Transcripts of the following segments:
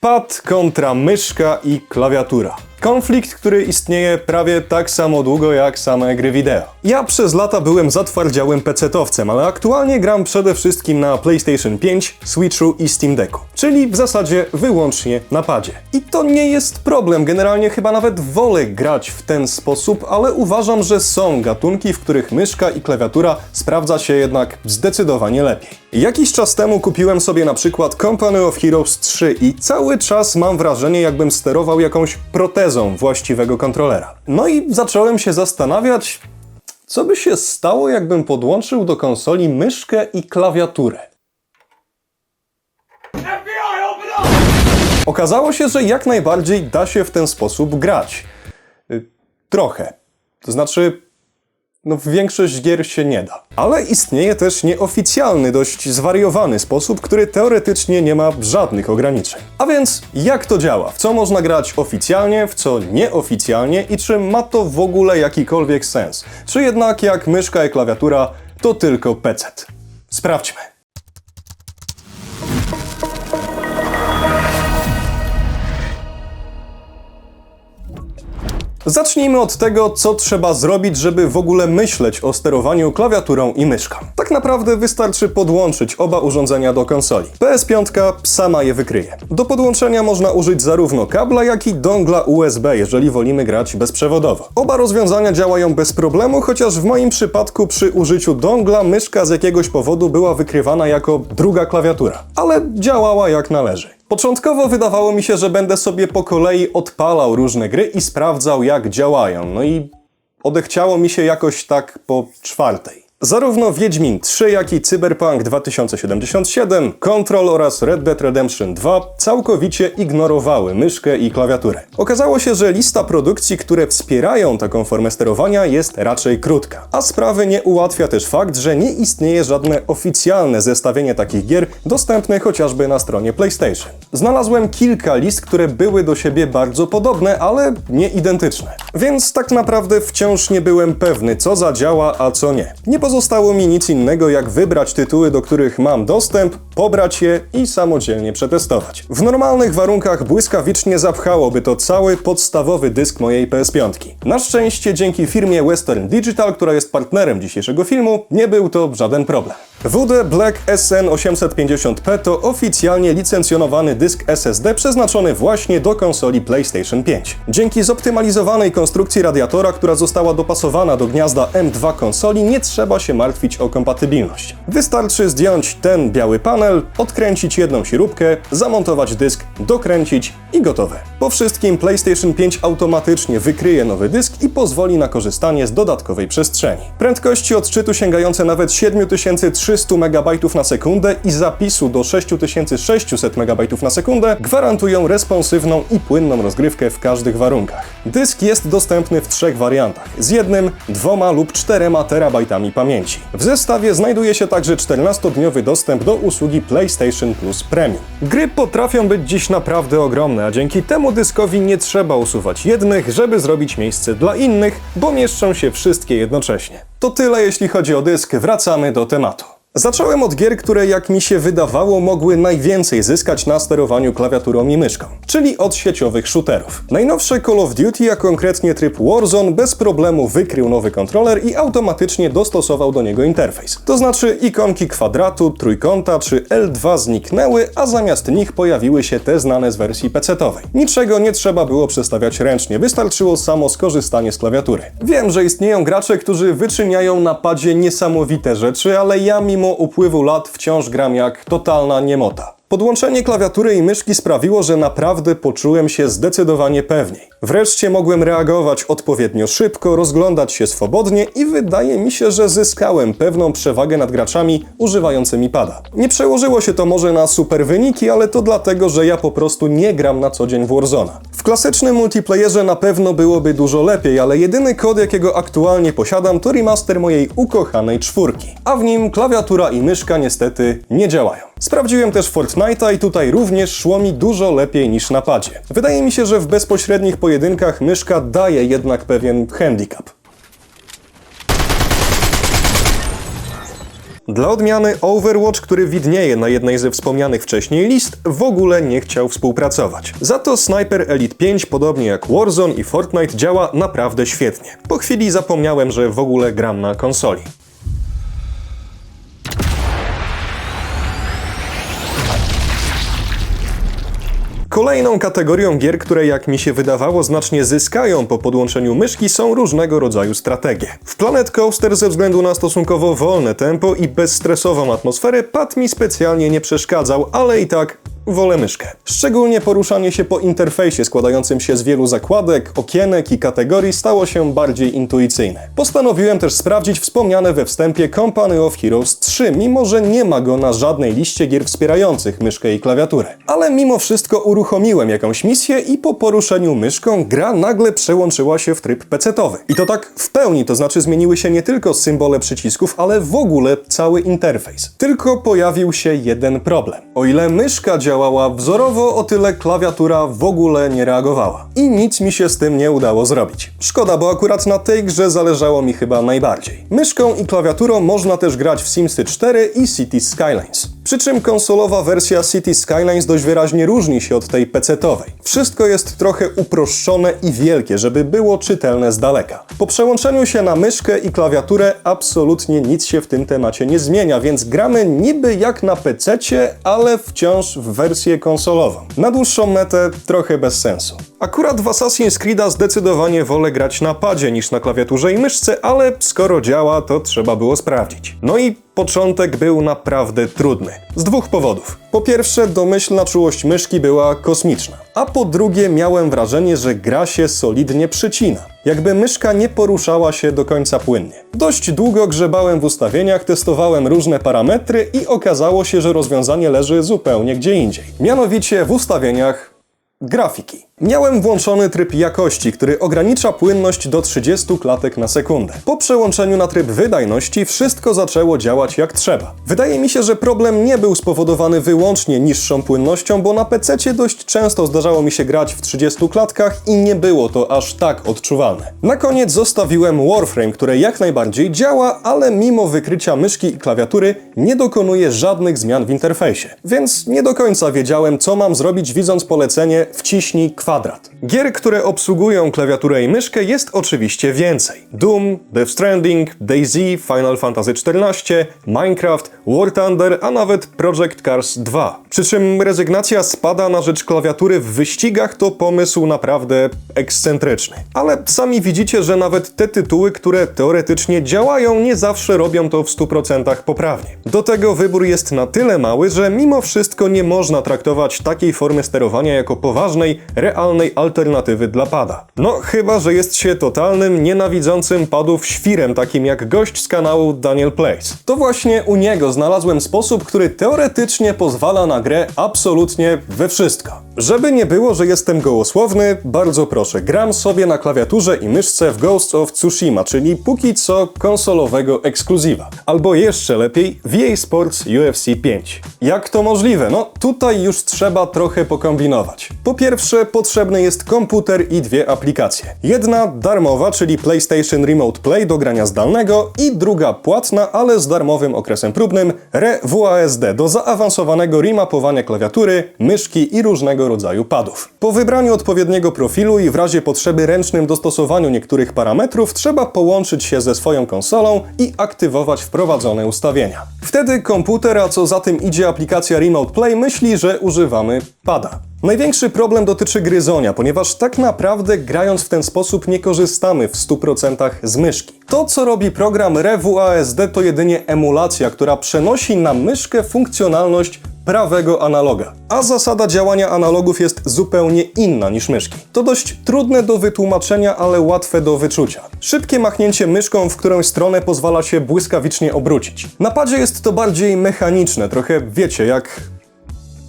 Pad kontra myszka i klawiatura. Konflikt, który istnieje prawie tak samo długo jak same gry wideo. Ja przez lata byłem zatwardziałym pecetowcem, ale aktualnie gram przede wszystkim na PlayStation 5, Switchu i Steam Decku. Czyli w zasadzie wyłącznie na padzie. I to nie jest problem, generalnie chyba nawet wolę grać w ten sposób, ale uważam, że są gatunki, w których myszka i klawiatura sprawdza się jednak zdecydowanie lepiej. Jakiś czas temu kupiłem sobie na przykład Company of Heroes 3 i cały czas mam wrażenie, jakbym sterował jakąś protezą właściwego kontrolera. No i zacząłem się zastanawiać, co by się stało, jakbym podłączył do konsoli myszkę i klawiaturę. Okazało się, że jak najbardziej da się w ten sposób grać. Y, Trochę. To znaczy, no w większość gier się nie da. Ale istnieje też nieoficjalny, dość zwariowany sposób, który teoretycznie nie ma żadnych ograniczeń. A więc jak to działa? W co można grać oficjalnie, w co nieoficjalnie i czy ma to w ogóle jakikolwiek sens? Czy jednak jak myszka i klawiatura to tylko PC? Sprawdźmy. Zacznijmy od tego, co trzeba zrobić, żeby w ogóle myśleć o sterowaniu klawiaturą i myszką. Tak naprawdę wystarczy podłączyć oba urządzenia do konsoli. PS5 sama je wykryje. Do podłączenia można użyć zarówno kabla, jak i dongla USB, jeżeli wolimy grać bezprzewodowo. Oba rozwiązania działają bez problemu, chociaż w moim przypadku przy użyciu dongla myszka z jakiegoś powodu była wykrywana jako druga klawiatura, ale działała jak należy. Początkowo wydawało mi się, że będę sobie po kolei odpalał różne gry i sprawdzał, jak działają. No i odechciało mi się jakoś tak po czwartej. Zarówno Wiedźmin 3, jak i Cyberpunk 2077, Control oraz Red Dead Redemption 2 całkowicie ignorowały myszkę i klawiaturę. Okazało się, że lista produkcji, które wspierają taką formę sterowania jest raczej krótka. A sprawy nie ułatwia też fakt, że nie istnieje żadne oficjalne zestawienie takich gier dostępne chociażby na stronie PlayStation. Znalazłem kilka list, które były do siebie bardzo podobne, ale nie identyczne. Więc tak naprawdę wciąż nie byłem pewny, co zadziała, a co nie. Nie pozostało mi nic innego, jak wybrać tytuły, do których mam dostęp, pobrać je i samodzielnie przetestować. W normalnych warunkach błyskawicznie zapchałoby to cały podstawowy dysk mojej PS5. Na szczęście dzięki firmie Western Digital, która jest partnerem dzisiejszego filmu, nie był to żaden problem. WD Black SN850P to oficjalnie licencjonowany dysk SSD przeznaczony właśnie do konsoli PlayStation 5. Dzięki zoptymalizowanej konstrukcji radiatora, która została dopasowana do gniazda M2 konsoli, nie trzeba się martwić o kompatybilność. Wystarczy zdjąć ten biały panel, odkręcić jedną śrubkę, zamontować dysk, dokręcić i gotowe. Po wszystkim PlayStation 5 automatycznie wykryje nowy dysk i pozwoli na korzystanie z dodatkowej przestrzeni. Prędkości odczytu sięgające nawet 7300 MB na sekundę i zapisu do 6600 MB na sekundę gwarantują responsywną i płynną rozgrywkę w każdych warunkach. Dysk jest dostępny w trzech wariantach, z jednym, dwoma lub czterema terabajtami pamięci. W zestawie znajduje się także 14-dniowy dostęp do usługi PlayStation Plus Premium. Gry potrafią być dziś naprawdę ogromne, a dzięki temu dyskowi nie trzeba usuwać jednych, żeby zrobić miejsce dla innych, bo mieszczą się wszystkie jednocześnie. To tyle jeśli chodzi o dysk, wracamy do tematu. Zacząłem od gier, które jak mi się wydawało mogły najwięcej zyskać na sterowaniu klawiaturą i myszką, czyli od sieciowych shooterów. Najnowsze Call of Duty, a konkretnie tryb Warzone, bez problemu wykrył nowy kontroler i automatycznie dostosował do niego interfejs. To znaczy ikonki kwadratu, trójkąta czy L2 zniknęły, a zamiast nich pojawiły się te znane z wersji PC-owej. Niczego nie trzeba było przestawiać ręcznie, wystarczyło samo skorzystanie z klawiatury. Wiem, że istnieją gracze, którzy wyczyniają na padzie niesamowite rzeczy, ale ja mimo upływu lat wciąż gram jak totalna niemota. Podłączenie klawiatury i myszki sprawiło, że naprawdę poczułem się zdecydowanie pewniej. Wreszcie mogłem reagować odpowiednio szybko, rozglądać się swobodnie i wydaje mi się, że zyskałem pewną przewagę nad graczami używającymi pada. Nie przełożyło się to może na super wyniki, ale to dlatego, że ja po prostu nie gram na co dzień w Warzona. W klasycznym multiplayerze na pewno byłoby dużo lepiej, ale jedyny kod, jakiego aktualnie posiadam, to remaster mojej ukochanej czwórki. A w nim klawiatura i myszka niestety nie działają. Sprawdziłem też Fortnite'a i tutaj również szło mi dużo lepiej niż na padzie. Wydaje mi się, że w bezpośrednich pojedynkach myszka daje jednak pewien handicap. Dla odmiany Overwatch, który widnieje na jednej ze wspomnianych wcześniej list, w ogóle nie chciał współpracować. Za to Sniper Elite 5, podobnie jak Warzone i Fortnite, działa naprawdę świetnie. Po chwili zapomniałem, że w ogóle gram na konsoli. Kolejną kategorią gier, które jak mi się wydawało znacznie zyskają po podłączeniu myszki są różnego rodzaju strategie. W Planet Coaster ze względu na stosunkowo wolne tempo i bezstresową atmosferę pad mi specjalnie nie przeszkadzał, ale i tak wolę myszkę. Szczególnie poruszanie się po interfejsie składającym się z wielu zakładek, okienek i kategorii stało się bardziej intuicyjne. Postanowiłem też sprawdzić wspomniane we wstępie Company of Heroes 3, mimo że nie ma go na żadnej liście gier wspierających myszkę i klawiaturę. Ale mimo wszystko uruchomiłem jakąś misję i po poruszeniu myszką gra nagle przełączyła się w tryb pecetowy. I to tak w pełni, to znaczy zmieniły się nie tylko symbole przycisków, ale w ogóle cały interfejs. Tylko pojawił się jeden problem. O ile myszka działała wzorowo, o tyle klawiatura w ogóle nie reagowała. I nic mi się z tym nie udało zrobić. Szkoda, bo akurat na tej grze zależało mi chyba najbardziej. Myszką i klawiaturą można też grać w Simsy 4 i Cities Skylines. Przy czym konsolowa wersja City Skylines dość wyraźnie różni się od tej PC-towej. Wszystko jest trochę uproszczone i wielkie, żeby było czytelne z daleka. Po przełączeniu się na myszkę i klawiaturę absolutnie nic się w tym temacie nie zmienia, więc gramy niby jak na PC-cie, ale wciąż w wersję konsolową. Na dłuższą metę trochę bez sensu. Akurat w Assassin's Creed'a zdecydowanie wolę grać na padzie niż na klawiaturze i myszce, ale skoro działa, to trzeba było sprawdzić. No i początek był naprawdę trudny. Z dwóch powodów. Po pierwsze, domyślna czułość myszki była kosmiczna. A po drugie, miałem wrażenie, że gra się solidnie przycina. Jakby myszka nie poruszała się do końca płynnie. Dość długo grzebałem w ustawieniach, testowałem różne parametry i okazało się, że rozwiązanie leży zupełnie gdzie indziej. Mianowicie w ustawieniach grafiki. Miałem włączony tryb jakości, który ogranicza płynność do 30 klatek na sekundę. Po przełączeniu na tryb wydajności wszystko zaczęło działać jak trzeba. Wydaje mi się, że problem nie był spowodowany wyłącznie niższą płynnością, bo na PC dość często zdarzało mi się grać w 30 klatkach i nie było to aż tak odczuwalne. Na koniec zostawiłem Warframe, które jak najbardziej działa, ale mimo wykrycia myszki i klawiatury nie dokonuje żadnych zmian w interfejsie. Więc nie do końca wiedziałem, co mam zrobić widząc polecenie wciśnij kwadrat. Gier, które obsługują klawiaturę i myszkę jest oczywiście więcej. Doom, Death Stranding, DayZ, Final Fantasy XIV, Minecraft, War Thunder, a nawet Project Cars 2. Przy czym rezygnacja spada na rzecz klawiatury w wyścigach to pomysł naprawdę ekscentryczny. Ale sami widzicie, że nawet te tytuły, które teoretycznie działają, nie zawsze robią to w 100% poprawnie. Do tego wybór jest na tyle mały, że mimo wszystko nie można traktować takiej formy sterowania jako poważnej, realnej alternatywy dla pada. No chyba, że jest się totalnym, nienawidzącym padów świrem, takim jak gość z kanału Daniel Plays. To właśnie u niego znalazłem sposób, który teoretycznie pozwala na grę absolutnie we wszystko. Żeby nie było, że jestem gołosłowny, bardzo proszę, gram sobie na klawiaturze i myszce w Ghost of Tsushima, czyli póki co konsolowego ekskluzywa. Albo jeszcze lepiej w EA Sports UFC 5. Jak to możliwe? No tutaj już trzeba trochę pokombinować. Po pierwsze, potrzebny jest komputer i dwie aplikacje. Jedna darmowa, czyli PlayStation Remote Play do grania zdalnego i druga płatna, ale z darmowym okresem próbnym ReWASD do zaawansowanego remapowania klawiatury, myszki i różnego rodzaju padów. Po wybraniu odpowiedniego profilu i w razie potrzeby ręcznym dostosowaniu niektórych parametrów trzeba połączyć się ze swoją konsolą i aktywować wprowadzone ustawienia. Wtedy komputer, a co za tym idzie aplikacja Remote Play myśli, że używamy pada. Największy problem dotyczy gryzonia, ponieważ tak naprawdę grając w ten sposób nie korzystamy w 100% z myszki. To, co robi program ReWASD to jedynie emulacja, która przenosi na myszkę funkcjonalność prawego analoga. A zasada działania analogów jest zupełnie inna niż myszki. To dość trudne do wytłumaczenia, ale łatwe do wyczucia. Szybkie machnięcie myszką w którąś stronę pozwala się błyskawicznie obrócić. Na padzie jest to bardziej mechaniczne, trochę wiecie, jak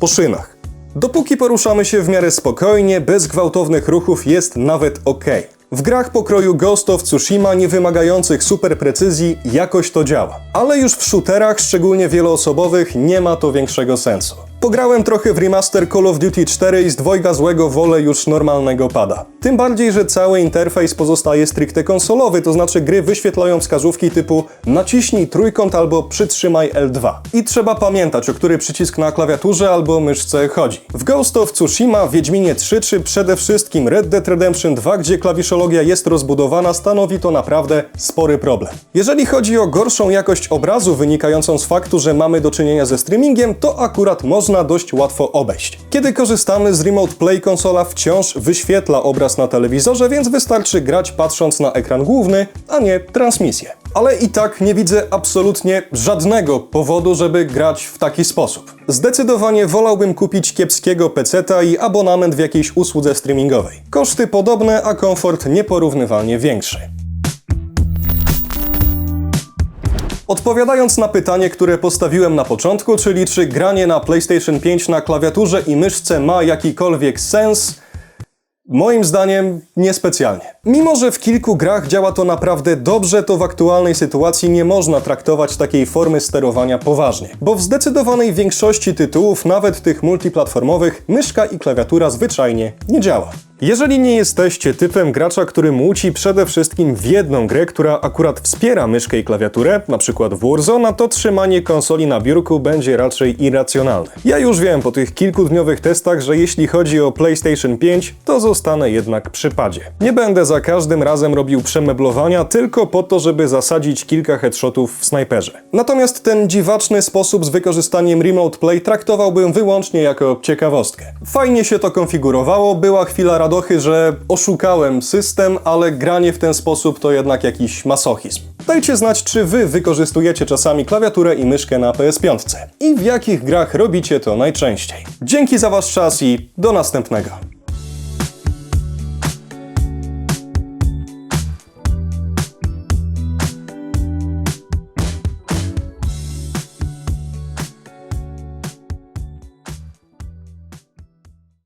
po szynach. Dopóki poruszamy się w miarę spokojnie, bez gwałtownych ruchów, jest nawet ok. W grach pokroju Ghost of Tsushima, nie wymagających super precyzji, jakoś to działa. Ale już w shooterach, szczególnie wieloosobowych, nie ma to większego sensu. Pograłem trochę w remaster Call of Duty 4 i z dwojga złego wolę już normalnego pada. Tym bardziej, że cały interfejs pozostaje stricte konsolowy, to znaczy gry wyświetlają wskazówki typu naciśnij trójkąt albo przytrzymaj L2. I trzeba pamiętać, o który przycisk na klawiaturze albo myszce chodzi. W Ghost of Tsushima, Wiedźminie 3 czy przede wszystkim Red Dead Redemption 2, gdzie klawiszologia jest rozbudowana, stanowi to naprawdę spory problem. Jeżeli chodzi o gorszą jakość obrazu wynikającą z faktu, że mamy do czynienia ze streamingiem, to akurat można dość łatwo obejść. Kiedy korzystamy z Remote Play, konsola wciąż wyświetla obraz na telewizorze, więc wystarczy grać patrząc na ekran główny, a nie transmisję. Ale i tak nie widzę absolutnie żadnego powodu, żeby grać w taki sposób. Zdecydowanie wolałbym kupić kiepskiego peceta i abonament w jakiejś usłudze streamingowej. Koszty podobne, a komfort nieporównywalnie większy. Odpowiadając na pytanie, które postawiłem na początku, czyli czy granie na PlayStation 5 na klawiaturze i myszce ma jakikolwiek sens, Moim zdaniem niespecjalnie. Mimo, że w kilku grach działa to naprawdę dobrze, to w aktualnej sytuacji nie można traktować takiej formy sterowania poważnie, bo w zdecydowanej większości tytułów, nawet tych multiplatformowych, myszka i klawiatura zwyczajnie nie działa. Jeżeli nie jesteście typem gracza, który muci przede wszystkim w jedną grę, która akurat wspiera myszkę i klawiaturę, przykład w Warzone, to trzymanie konsoli na biurku będzie raczej irracjonalne. Ja już wiem po tych kilkudniowych testach, że jeśli chodzi o PlayStation 5, to zostanę jednak przy padzie. Nie będę za każdym razem robił przemeblowania tylko po to, żeby zasadzić kilka headshotów w snajperze. Natomiast ten dziwaczny sposób z wykorzystaniem Remote Play traktowałbym wyłącznie jako ciekawostkę. Fajnie się to konfigurowało, była chwila radochy, że oszukałem system, ale granie w ten sposób to jednak jakiś masochizm. Dajcie znać, czy wy wykorzystujecie czasami klawiaturę i myszkę na PS5 i w jakich grach robicie to najczęściej. Dzięki za wasz czas i do następnego.